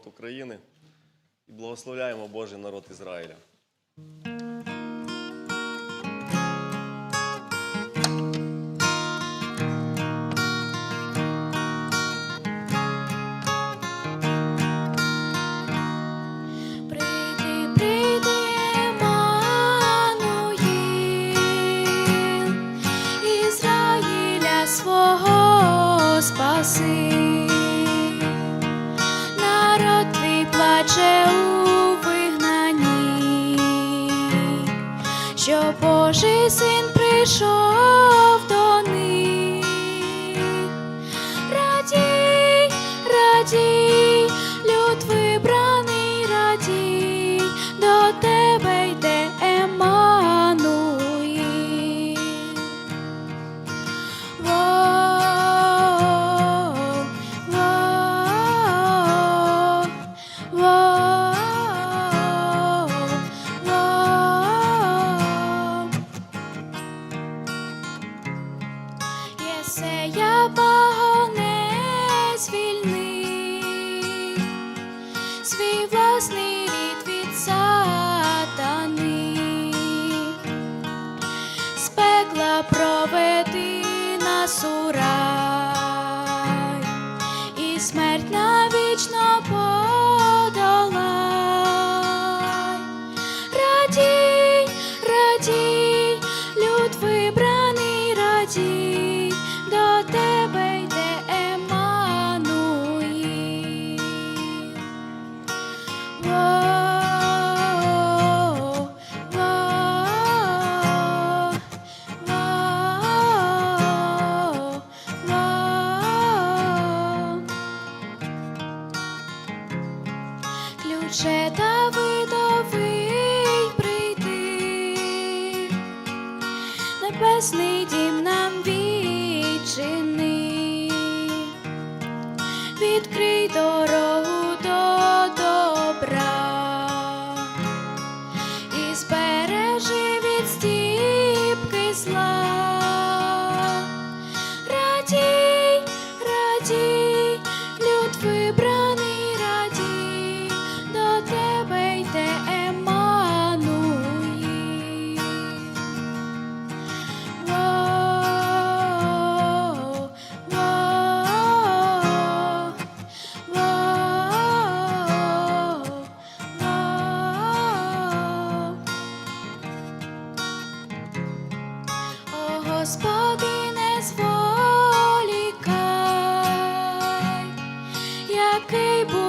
народ України і благословляємо Божий народ Ізраїля. що Божий син прийшов до них. смерть. Отче Давидовий прийди, небесний дім. Господи, не зволікай, який був.